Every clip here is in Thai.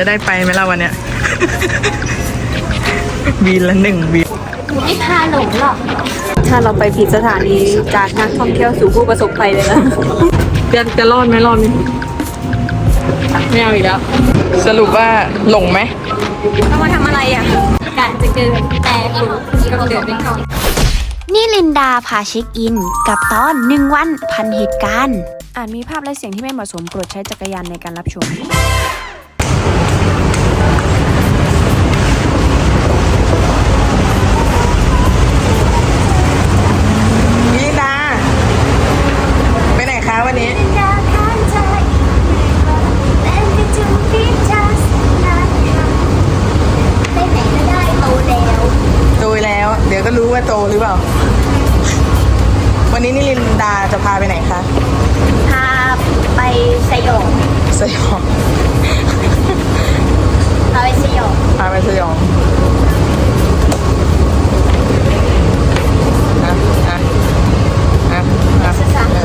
จะได้ไปไหมล่ะวันเนี้ย วีนละหนึ่งวีนไม่พาหลงหรอก ถ้าเราไปผิดสถานีจากนักท่องเที่ยวสู่ผู้ประสบภัยเลยนะจะจะรอดไหมรอดไหมไม่เอาอีกแล้ว สรุปว่าหลงไหมเรามาทำอะไรอะการจะเกินแต่คุณกำเดินไม่เข้านี่ลินดาพาเช็คอิน กับตอนหนึ่งวันพันเหตุการณ์อาจมีภาพและเสียงที่ไม่เหมาะสมโปรดใช้จักรยานในการรับชม โตหรือเปล่า วันนี้นิลินดาจะพาไปไหนคะ พาไปสยองสยอง พาไปสยองพาไปสยองอะอะอะอะ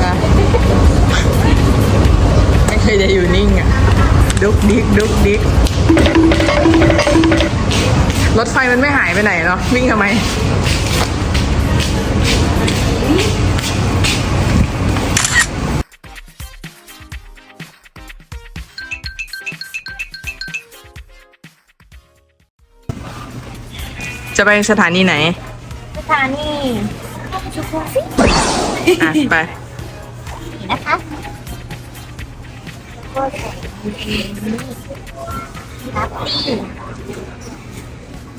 อะไม่เคยจะอยู่นิ่งอะ ดุกดิกดุกดิกรถไฟมันไม่หายไปไหนเนาะวิ่งทำไม จะไปสถานีไหนสถานีสุขุมวิทอะไป นะคะก็ใส่รับตี้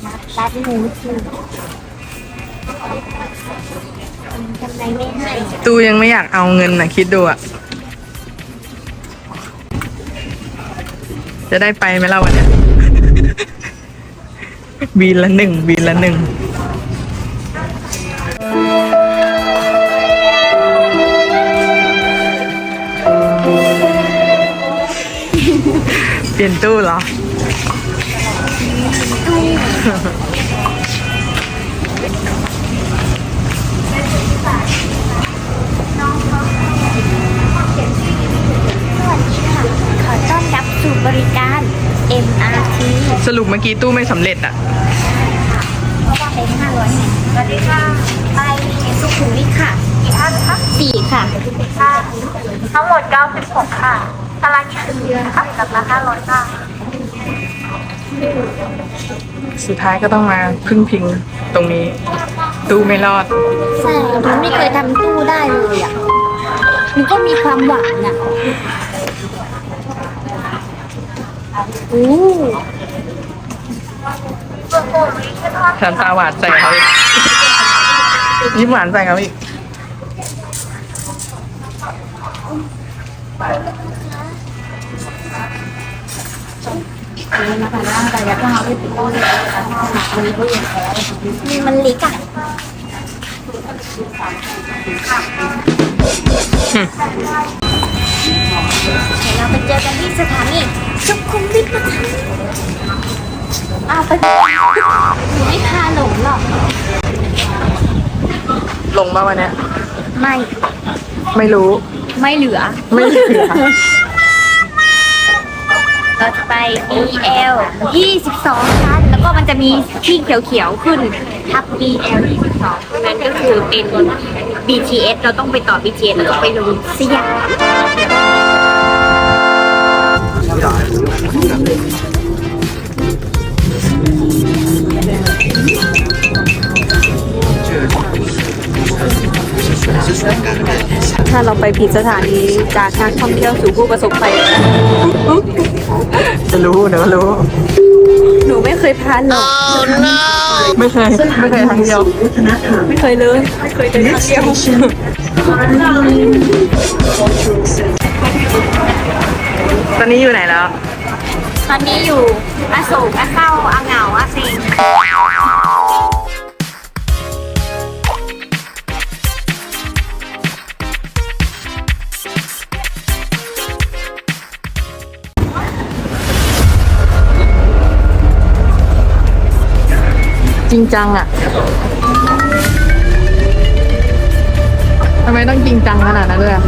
รับรับหมูจูทำไมไม่ให้ตูยังไม่อยากเอาเงินนะคิดดูอะจะได้ไปไหมล่ะวันเนี้ย วีละหนึ่งวีละหนึ่งเปลี่ยนตู้เหรอสวัสดีค่ะขอต้อนรับสู่บริการ MRT สรุปเมื่อกี้ตู้ไม่สำเร็จอะเพราะว่าเป็น500สวัสดีค่ะไปสุขุมวิทค่ะกี่ท่านคะสี่ค่ะค่ะทั้งหมด96ค่ะตารางกี่เดือนค่ะกับราคา500ค่ะสุดท้ายก็ต้องมาพึ่งพิงตรงนี้ ตู้ไม่รอด ใช่หนูไม่เคยทำตู้ได้เลยอะหนูก็มีความหวังอะโอ้ทำตาหวานใส่เขาอีกยิ้มหวานใส่เขาอีกมีมันเล็กอะ เดี๋ยวเราไปเจอกันที่สถานีสุขุมวิทนะคะอ้าวไปหนูไม่พาหลงหรอก ลงมาวันเนี้ยไม่ ไม่รู้ ไม่เหลือ ไม่เหลือ เราจะไป BL 22ชั้น แล้วก็มันจะมีที่เขียวๆขึ้นทับ BL 22นั่นก็คือเป็น BTS เราต้องไปต่อ BTS แล้วก็ไปลงสยาม ถ้าเราไปผิดสถานีจากนักท่องเที่ยวสู่ผู้ประสบภัยเลยนะจะรู้เดี๋ยวก็รู้ หนูไม่เคยพาหลงไม่เคย ไม่เคยครั้งเดียว ไม่เคยเลย ไม่เคยเลยครั้งเดียวตอนนี้อยู่ไหนแล้ว ตอนนี้อยู่อโศกอาเข้าอาเหงาอาเซง จริงจังอะทำไมต้องจริงจังขนาดนั้นด้วยอะ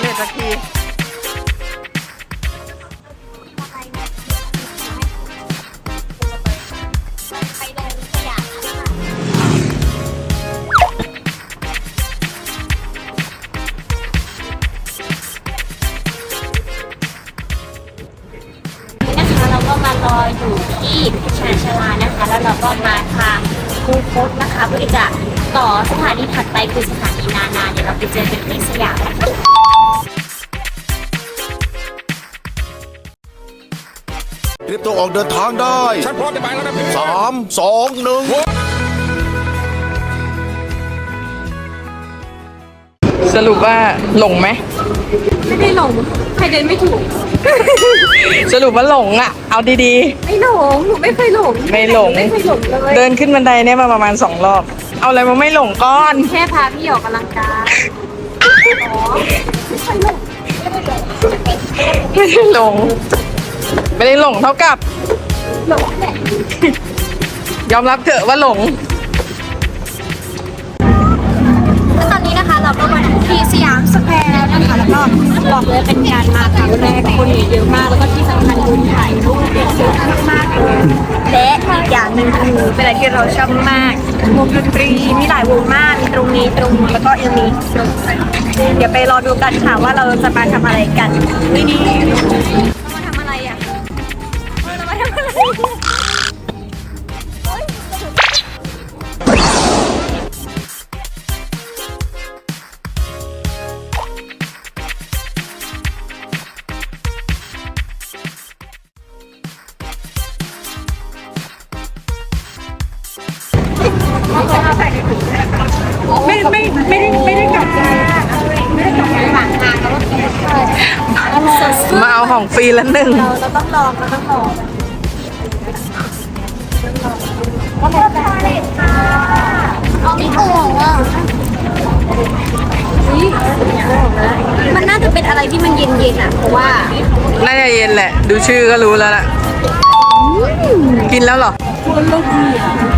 เร็จสักทีไปลงสยนะคะนะคะเราก็มารออยู่ที่ชานชาลานะคะ แล้วเราก็มาทางคูคตนะคะเพื่อจะ ต่อสถานีถัดไปคือสถานีนานาเดี๋ยวเราไปเจอกันที่สยามนะคะเตรียมตัวออกเดินทางได้ฉันพร้อมจะไปแล้วนะพี่สามสองหนึ่งสรุปว่าหลงไหม ไม่ได้หลงใครเดินไม่ถูก สรุปว่าหลงอะ เอาดีไม่หลงหนูไม่เคยหลงๆ ไม่หลง ไม่เคยหลงเลย เดินขึ้นบันไดเนี่ยมาประมาณสองรอบ เอาอะไรมาไม่หลงก้อน แค่พาพี่ออกกำลังกายไม่ได้หลง ไม่ได้หลงเท่ากับ หลงแหละยอมรับเถอะว่าหลงแล้วตอนนี้นะคะเราก็มาถึงที่สยามสแควร์แล้วนะคะ แล้วก็บอกเลยเป็นการมาครั้งแรกคนเยอะมาก แล้วก็ที่สำคัญคือถ่ายรูปเยอะมากๆเลย และอีกอย่างหนึ่งคือเป็นอะไรที่เราชอบมากวงดนตรีมีหลายวงมากมีตรงนี้ตรงนี้แล้วก็ยังมีตรงนี้เดี๋ยวไปรอดูกันค่ะว่าเราจะมาทำอะไรกันนี่นี่เรามาทำอะไรอะเออเรามาทำอะไร ไม่ไม่ไม่ได้ไม่ได้กลับใจมาเอาของฟรีละหนึ่งเราเราต้องลองเราต้องลองก็เลือกพาเลตค่ะเอามีโอ่งอะมันน่าจะเป็นอะไรที่มันเย็นๆอะเพราะว่า น่าจะเย็นแหละ ดูชื่อก็รู้แล้วล่ะ กินแล้วเหรอกาจะเ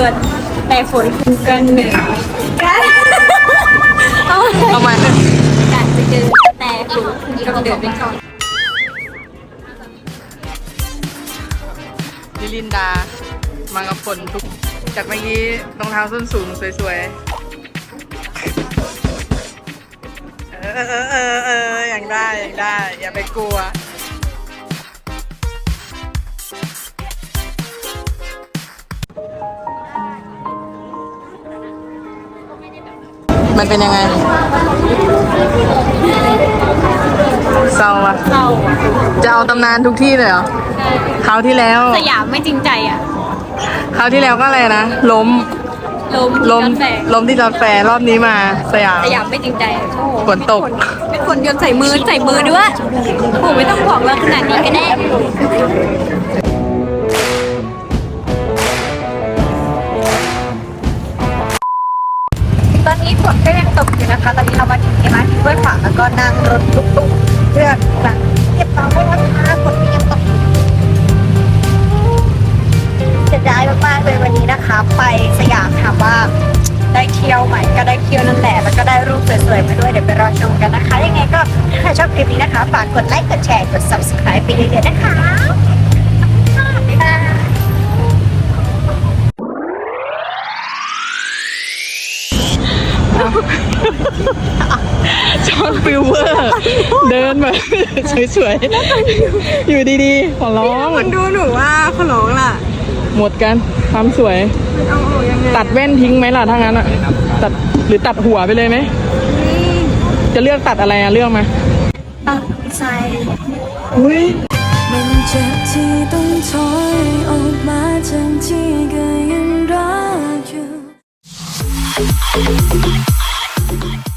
กิดแต่ฝนคือกันหนึ่งกาเอาเอามากาจะเกิดแต่ฝนคือกันเดินไปก่อนลิลินดา มากับฝนทุก จากเมื่อกี้รองเท้าส้นสูงสวยๆ เออเออเออเอออย่างได้อย่างได้ อย่าไปกลัว มันเป็นยังไงเศร้าปะเราจะเอาตำนานทุกที่เลยเหรอคราวที่แล้วสยามไม่จริงใจอะคราวที่แล้วก็อะไรนะล้มลมล้มกาแฟล้มที่จอดแฟร์รอบนี้มาสยามสยามไม่จริงใจโอ้โหฝนตกเป็นคนโยนใส่มือใส่มือด้วยโอ้โหไม่ต้องบอกเราขนาดนี้ก็ได้ นก็ยังตกอยู่นะคะ ตอนนี้เรามาถึงเอ็มอาร์ทีห้วยขวางแล้วก็นั่งรถตุ๊กๆเพื่อจะเก็บของไว้นะคะฝนก็ยังตกอยู่เสียดายมากๆเลยวันนี้นะคะ ไปสยามถามว่าได้เที่ยวไหมก็ได้เที่ยวนั่นแหละแล้วก็ได้รูปสวยๆมาด้วยเดี๋ยวไปรอชมกันนะคะ ยังไงก็ถ้าชอบคลิปนี้นะคะฝากกดไลค์กดแชร์กด subscribe ไปเรื่อยๆนะคะ จอห์นฟิวเวอร์ เดินแบบสวยๆ อยู่ดีๆ ขอร้อง มันดูหนูว่าขอร้องล่ะ หมดกันความสวยตัดแว่นทิ้งไหมล่ะถ้างั้นอะ ตัดหรือตัดหัวไปเลยไหม จะเลือกตัดอะไรอะ เลือกมา ตัดใจอุ้ยมันเจ็บที่ต้องถอยออกมาจากที่ก็ยังรักอยู่ tonight.